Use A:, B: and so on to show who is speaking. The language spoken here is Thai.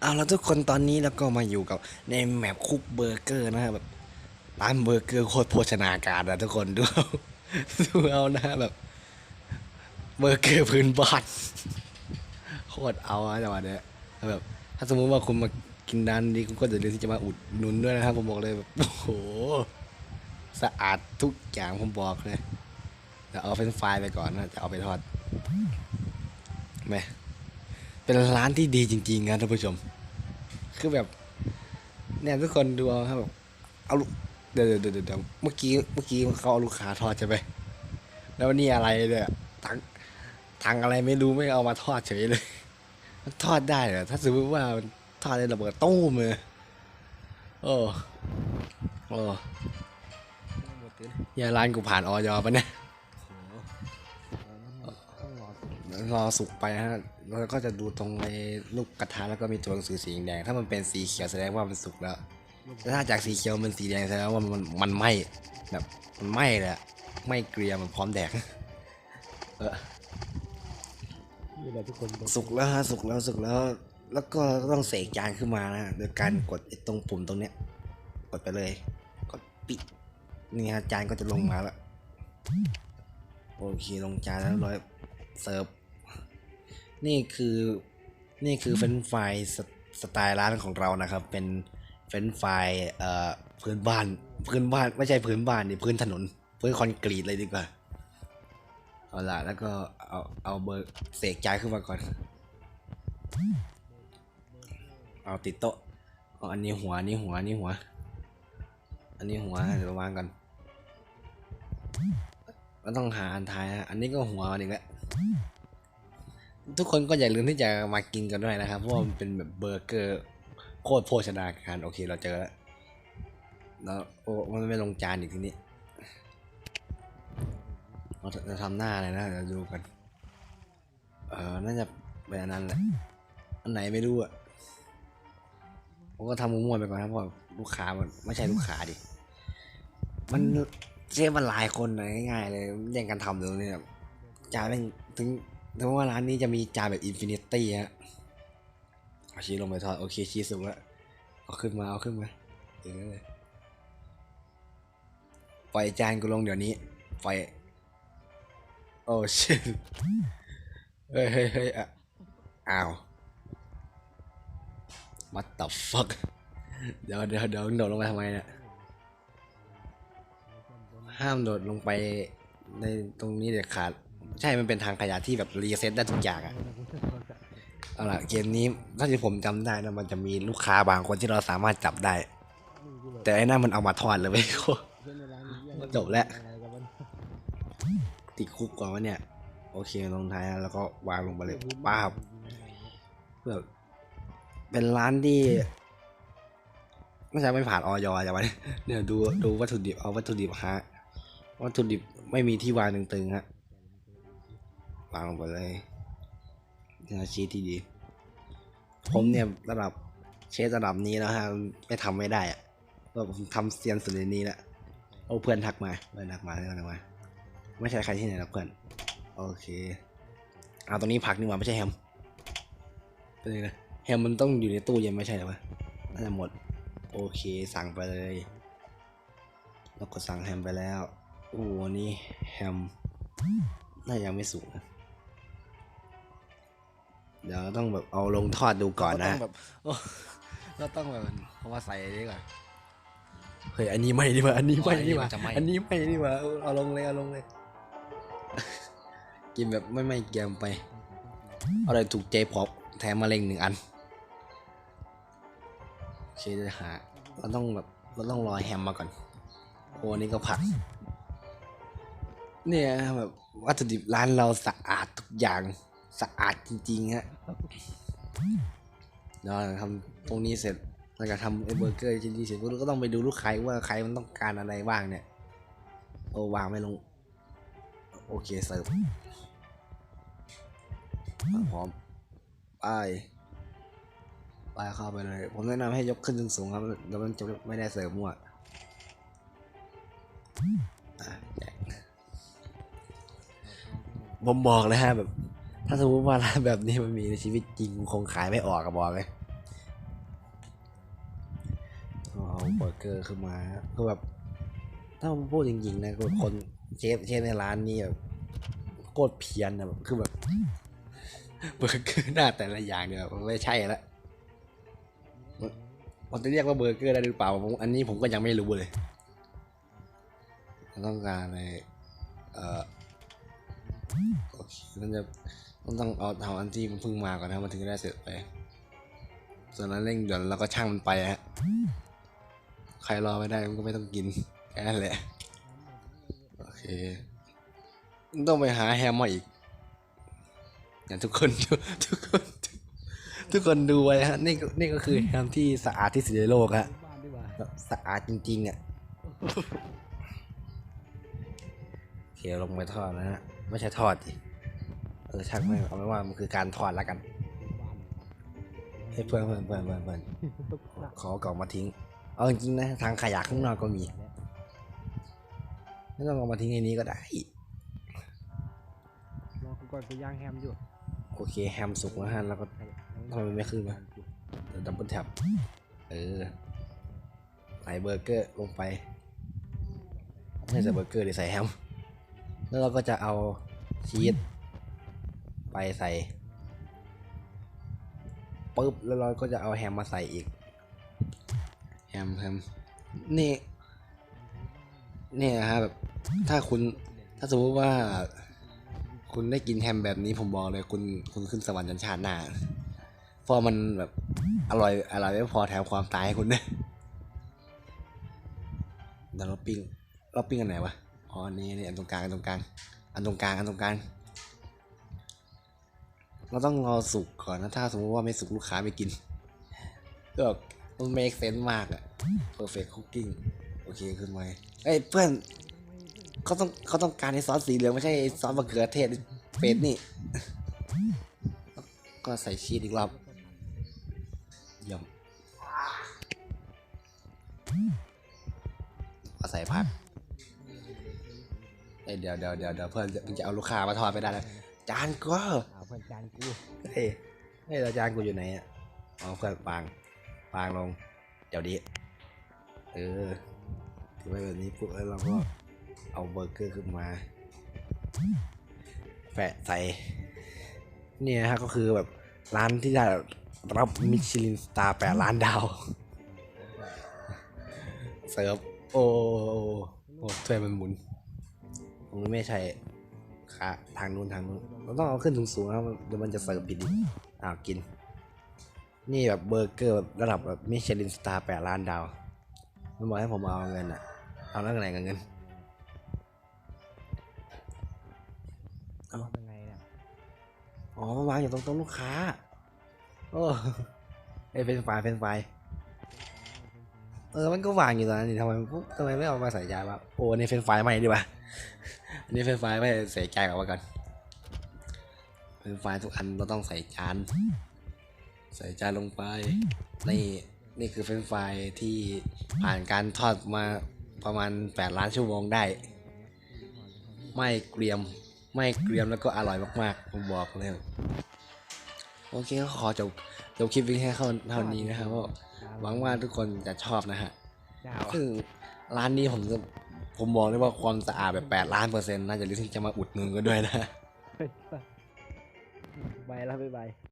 A: เอาแล้วทุกคนตอนนี้แล้วก็มาอยู่กับในแมปคุกเบอร์เกอร์นะฮะแบบร้านเบอร์เกอร์โคตรโภชนาการนะทุกคนดูเอาดูเอานะฮะแบบเบอร์เกอร์พื้นบ้านโคตรเอาอะจังหวะเนี้ยแบบถ้าสมมติว่าคุณมากินร้านนี้คุณก็อย่าลืมที่จะมาอุดหนุนด้วยนะครับผมบอกเลยแบบโอ้โหสะอาดทุกอย่างผมบอกเลยเดี๋ยวเอาเฟรนช์ฟรายไปก่อนนะจะเอาไปทอดแหม่ เป็นร้านที่ดีจริงๆนะท่านผู้ชม คือแบบเนี่ยทุกคนดูเอาครับแบบเอาลูกเดี๋ยวเดี๋ยวเดี๋ยวเมื่อกี้เมื่อกี้เขาเอาลูกค้าทอดใช่ไหมแล้วนี่อะไรเนี่ยถังถังอะไรไม่รู้ไม่เอามาทอดเฉยเลยทอดได้เหรอถ้าสมมติว่าทอดได้ระเบิดตู้มเลยโอ้โอ้อย่าร้านกูผ่านออยปะเนี่ย รอสุกไปฮะแล้วก็จะดูตรงในลูกกระทะแล้วก็มีตัวหนังสือสีแดง ถ้ามันเป็นสีเขียวแสดงว่ามันสุกแล้วแต่ถ้าจากสีเขียวมันสีแดงแสดงว่ามันมันไหม้แบบมันไหม้เลยอะไหม้เกรียมมันพร้อมแดกเออ
B: นี่แหละทุกคน
A: สุกแล้วฮะสุกแล้วสุกแล้ว แล้วก็ต้องเสกจานขึ้นมานะโดยการกดตรงปุ่มตรงเนี้ย กดไปเลย กดปิดนี่ฮะจานก็จะลงมาแล้วโอเคลงจานแล้วร้อยเสิร์ฟ นี่คือนี่คือเฟรนช์ฟรายสสไตล์ร้านของเรานะครับ เป็นเฟรนช์ฟรายเอ่อพื้นบ้านพื้นบ้านไม่ใช่พื้นบ้านนี่พื้นถนนพื้นคอนกรีตเลยดีกว่าเอาล่ะแล้วก็เอาเอาเบอร์เสกจานขึ้นมาก่อน เอาติดโต๊ะเอาอันนี้หัวอันนี้หัวอันนี้หัว อันนี้หัวเดี๋ยววางกันก็ต้องหาอันท้ายฮะอันนี้ก็หัวมันอีกแล้ว ทุกคนก็อย่าลืมที่จะมากินกันด้วยนะครับ เพราะว่ามันเป็นแบบเบอร์เกอร์โคตรโภชนาการโอเคเราเจอแล้วแล้วโอ้มันไม่ลงจานอีกทีนี้เราจะทำหน้าอะไรนะเดี๋ยวดูกัน เออน่าจะเป็นอันนั้นแหละอันไหนไม่รู้อะผมก็ทำมั่วๆไปก่อนนะเพราะลูกค้ามันไม่ใช่ลูกค้าดิ มันเชฟมันหลายคนนะง่ายๆเลยแย่งกันทำตรงนี้แบบจานแม่งถึง แต่ว่าร้านนี้จะมีจานแบบอินฟินิตี้ฮะเอาชีสลงไปทอดโอเคชีสสุกแล้วเอาขึ้นมาเอาขึ้นมาอย่างนั้เลยปล่อยจานกูลงเดี๋ยวนี้ปล่อยโอ้ชิเฮ้ยเฮ้ยเฮ้ยอ้าว what the fuck เดี๋ยวเดี๋ยวเดี๋ยวโดดลงไปทำไมเนี่ยห้ามโดดลงไปในตรงนี้เด็ดขาด ใช่มันเป็นทางขยะที่แบบรีเซ็ตได้ทุกอย่างอะเอาล่ะเกมนี้ถ้าที่ผมจำได้นะมันจะมีลูกค้าบางคนที่เราสามารถจับได้ แต่ไอ้นั่นมันเอามาทอดเลยไม่โคจบแล้วติดคุกก่อนวะเนี่ย โอเคลงท้ายนะแล้วก็วางลงไปเลยป้าบแบบเป็นร้านที่ไม่ใช่ไม่ผ่านออยอย่างวะเนี่ยเนี่ยดูดูวัตถุดิบเอาวัตถุดิบฮะวัตถุดิบไม่มีที่วางตึงๆฮะ วางลงไปเลยนี่นะชีสที่ดี ผมเนี่ยระดับเชฟระดับนี้แล้วฮะไม่ทำไม่ได้อะก็ผมทำเซียนสุดในนี้แหละโอ้เพื่อนทักมาเพื่อนทักมาเพื่อนทักมาไม่ใช่ใครที่ไหนนะเพื่อนโอเคเอาตรงนี้ผักนี่หว่าไม่ใช่แฮมเป็นไงนะแฮมมันต้องอยู่ในตู้เย็นไม่ใช่เหรอวะน่าจะหมด โอเคสั่งไปเลยแล้วก็สั่งแฮมไปแล้วโอ้อันนี่แฮมน่ายังไม่สุกนะ เดี๋ยวต้องแบบเอาลงทอดดูก่อนนะแบบเราต้องแบบเอามาใส่ดีกว่าเฮ้ยอันนี้ไม่ดีกว่าอันนี้ไม่ดีกว่า
C: อ๋ออันนี้มันจะไหม้
A: อันนี้ไม่ดีกว่าเอาเอาลงเลยเอาลงเลย กินแบบไม่ไม่เกรียมไปเอาอะไรถูกเจพอบแถมมาเล็งหนึ่งอันโอเคจะหาเราต้องแบบเราต้องรอแฮมมาก่อนโอ้อันนี่ก็ผักเนี่ยแบบวัตถุดิบร้านเราสะอาดทุกอย่าง สะอาดจริงๆฮะเราทำตรงนี้เสร็จแล้วก็ทำไอ้เบอร์เกอร์ชิ้นนี้เสร็จก็ต้องไปดูลูกค้าว่าใครมันต้องการอะไรบ้างเนี่ยโอ้วางไม่ลง โอเคเสิร์ฟพร้อมไปไปเข้าไปเลย ผมแนะนำให้ยกขึ้นสูงๆครับแล้วมันจะไม่ได้เสิร์ฟมั่วอะแจกผมบอกเลยฮะแบบ ถ้าสมมติว่าร้านแบบนี้มันมีในชีวิตจริงคงขายไม่ออกกับบอกเลยเอาเบอร์เกอร์ขึ้นมาคือแบบถ้าผมพูดจริงๆนะคือคนเชฟเชฟในร้านนี้แบบโคตรเพี้ยนนะแบบคือแบบเบอร์เกอร์หน้าแต่ละอย่างเนี่ยแบบไม่ใช่ละมันมันจะเรียกว่าเบอร์เกอร์ได้หรือเปล่าผมอันนี้ผมก็ยังไม่รู้เลยต้องการอะไรเอ่อโอเคมันจะ ต้องต้องเอาเอาอันที่มันเพิ่งมาก่อนนะมันถึงจะได้เสร็จไปส่วนนั้นเร่งด่วนแล้วก็ช่างมันไปฮะใครรอไม่ได้มันก็ไม่ต้องกินแค่นั้นแหละโอเคต้องไปหาแฮมมาอีกอย่างทุกคนทุกคนทุกคนดูไว้ฮะนี่นี่ก็คือแฮมที่สะอาดที่สุดในโลกฮะสะอาดจริงๆอะโอเคลงไปทอดนะฮะไม่ใช่ทอดดิ เออช่างไม่งเอาไม่ว่ามันคือการทอดแล้วกันให้เพื่อนเพื่อนเพื่อนเพื่อนเพื่อนขอเอากล่องมาทิ้ง เอาจริงๆนะทางขยะข้างนอกก็มีไม่ต้องเอามาทิ้งในนี้ก็ได้
B: รอกูก่อนกูย่างแฮมอยู่
A: โอเคแฮมสุกแล้วฮะแล้วก็ ทำไมมันไม่ขึ้นวะดับเบิลแท็บเออใส่เบอร์เกอร์ลงไปไม่ใส่เบอร์เกอร์เดี๋ยวใส่แฮม แล้วเราก็จะเอาชีส ไปใส่ปุ๊บแล้วเราก็จะเอาแฮมมาใส่อีกแฮมแฮมนี่นี่นะฮะแบบถ้าคุณถ้าสมมติว่า คุณได้กินแฮมแบบนี้ผมบอกเลยคุณคุณขึ้นสวรรค์ยันชาติหน้าเพราะมันแบบอร่อยอร่อยไม่พอแถมความตายให้คุณด้วยเดี๋ยวเราปิ้งเราปิ้งอันไหนวะอ๋ออันนี่นี่อันตรงกลางอันตรงกลางอันตรงกลางอันตรงกลาง เราต้องรอสุกก่อนนะถ้าสมมติว่าไม่สุกลูกค้าไม่กินก็มัน make sense มากอะ perfect cooking โอเคขึ้นไหมเอ้ยเพื่อนเขาต้องเขาต้องการในซอสสีเหลืองไม่ใช่ซอสมะเขือเทศเป็ดนี่ ก็ใส่ชีสอีกรอบยี่ยมก็ใส่ผักเอ้เดี๋ยวเดี๋ยวเดี๋ยวเดี๋ยวเพื่อนจะจะเอาลูกค้ามาทอดไปได้แล้วจานก็
B: เอาเพื่อนจานกู
A: เฮ้ยเฮ้ยแล้วจานกูอยู่ไหนอะอ๋อเพื่อนปางปางลง เดี๋ยวดีเออถือไว้แบบนี้ปุ๊บแล้วเราก็เอาเบอร์เกอร์ขึ้นมาแปะใส่เนี่ยฮะก็คือแบบร้านที่ได้รับมิชลินสตาร์แปดล้านดาว เสิร์ฟโอ้โอ้ถ้วยมันหมุนผมไม่ใช่ ขาทางนู้นทางนู้นเราต้องเอาขึ้นสูงๆนะเดี๋ยวมันจะเสิร์ฟผิดอีกอ้าวกิน นี่แบบเบอร์เกอร์แบบระดับแบบมิชลินสตาร์แปดล้านดาว มันบอกให้ผมเอาเงินอะเอาแล้วไงกับเงิน
B: เอา
A: เอ้า
B: เป็นไงเนี่ย
A: อ๋อมันวางอยู่ตรงโต๊ะลูกค้าโอ้ไอยเป็นไฟล์เป็นไฟล์เออมันก็วางอยู่ตรงนั้นนี่ทำไมปุ๊บทำไมไม่เอามาใส่จานวะโอ้อันนี่เป็นไฟล์ใหม่ดีกว่า อันนี้เป็นไฟล์ไม่ใส่จานออกมาก่อนเป็นไฟล์ทุกอันเราต้องใส่จาน ใส่จานลงไป นี่ นี่คือเป็นไฟล์ที่ผ่านการทอดมาประมาณ 8 ล้านชั่วโมงได้ ไม่เกรียม ไม่เกรียมแล้วก็อร่อยมากๆ ผมบอกเลย โอเคก็ขอจบจบคลิปนี้แค่เท่านี้นะครับก็หวังว่าทุกคนจะชอบนะฮะ
B: เจ้า
A: ซึ่งร้านนี้ผมจะ ผมบอกเลยว่าความสะอาดแบบแปดล้านเปอร์เซ็นต์น่าจะลิสที่จะมาอุดหนุนกันด้วยนะ
B: ไปแล้วบ๊ายบาย